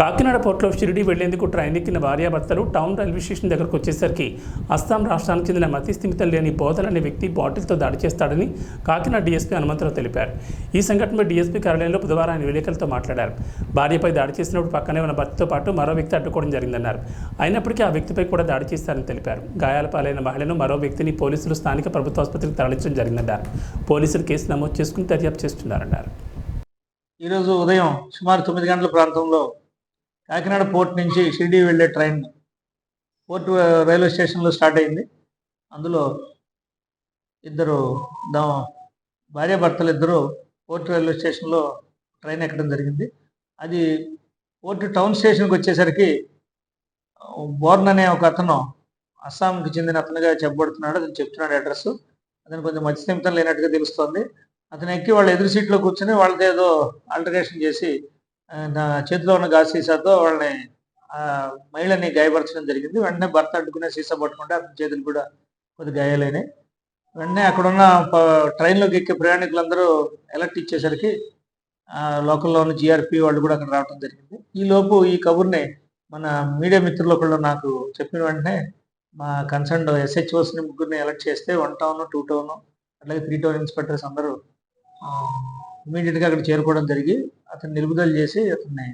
కాకినాడ పోర్టులో షిరిడి వెళ్ళేందుకు ట్రైన్ ఎక్కిన భార్యాభర్తలు టౌన్ రైల్వే స్టేషన్ దగ్గరకు వచ్చేసరికి అస్సాం రాష్ట్రానికి చెందిన మతి స్థిమితం లేని బోధన్ అనే వ్యక్తి బాటిల్తో దాడి చేస్తాడని కాకినాడ డీఎస్పీ హనుమంతరావు తెలిపారు. ఈ సంఘటనపై డీఎస్పీ కార్యాలయంలో బుధవారం ఆయన విలేకరులతో మాట్లాడారు. భార్యపై దాడి చేసినప్పుడు పక్కనే ఉన్న భర్తతో పాటు మరో వ్యక్తి అడ్డుకోవడం జరిగిందన్నారు. అయినప్పటికీ ఆ వ్యక్తిపై కూడా దాడి చేస్తారని తెలిపారు. గాయాల పాలైన మహిళను మరో వ్యక్తిని పోలీసులు స్థానిక ప్రభుత్వ ఆసుపత్రికి తరలించడం జరిగిందన్నారు. పోలీసులు కేసు నమోదు చేసుకుని దర్యాప్తు చేస్తున్నారన్నారు. ఈరోజు ఉదయం సుమారు తొమ్మిది గంటల ప్రాంతంలో కాకినాడ పోర్ట్ నుంచి షిరిడి వెళ్ళే ట్రైన్ పోర్ట్ రైల్వే స్టేషన్లో స్టార్ట్ అయింది. అందులో ఇద్దరు దా భార్యాభర్తలు ఇద్దరు పోర్ట్ రైల్వే స్టేషన్లో ట్రైన్ ఎక్కడం జరిగింది. అది పోర్ట్ టౌన్ స్టేషన్కి వచ్చేసరికి బోర్న్ అనే ఒక అతను అస్సాంకి చెందిన అతనుగా చెప్పబడుతున్నాడు. అతను చెప్తున్నాడు అడ్రస్. అతను కొంచెం మత్స్యమితం లేనట్టుగా తెలుస్తోంది. అతను ఎక్కి వాళ్ళ ఎదురు సీట్లో కూర్చొని వాళ్ళతో ఏదో ఆల్టరేషన్ చేసి నా చేతిలో ఉన్న గాజు సీసాతో వాళ్ళని మహిళని గాయపరచడం జరిగింది. వెంటనే భర్త అడ్డుకునే సీసా పట్టుకుంటే అతని చేతులు కూడా కొద్ది గాయాలైనాయి. వెంటనే అక్కడున్న ప- ట్రైన్లోకి ఎక్కే ప్రయాణికులందరూ అలర్ట్ ఇచ్చేసరికి లోకల్లో ఉన్న జిఆర్పి వాళ్ళు కూడా అక్కడ రావడం జరిగింది. ఈ లోపు ఈ కబుర్ని మన మీడియా మిత్రులు ఒకళ్ళు నాకు చెప్పిన వెంటనే మా కన్సర్న్ ఎస్హెచ్ఓస్ని ముగ్గురిని ఎలర్ట్ చేస్తే వన్ టౌన్ టూ టౌన్ అట్లాగే త్రీ టౌన్ ఇన్స్పెక్టర్స్ అందరూ ఇమీడియట్గా అక్కడ చేరుకోవడం జరిగి అతను నిలుపుదల చేసి అతన్ని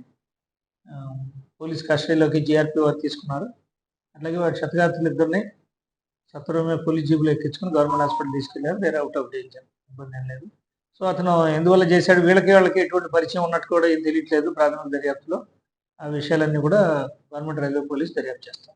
పోలీస్ కస్టడీలోకి జిఆర్పి వారు తీసుకున్నారు. అట్లాగే వారి క్షతగాత్రులు ఇద్దరిని సత్వరమే పోలీస్ జీబులు ఎక్కించుకుని గవర్నమెంట్ హాస్పిటల్ తీసుకెళ్ళారు. వేరే అవుట్ ఆఫ్ డేంజర్ ఇబ్బంది ఏం లేదు. సో అతను ఎందువల్ల చేశాడు? వీళ్ళకి వాళ్ళకి ఎటువంటి పరిచయం ఉన్నట్టు కూడా ఏం తెలియట్లేదు ప్రాథమిక దర్యాప్తులో. ఆ విషయాలన్నీ కూడా గవర్నమెంట్ రైల్వే పోలీస్ దర్యాప్తు చేస్తారు.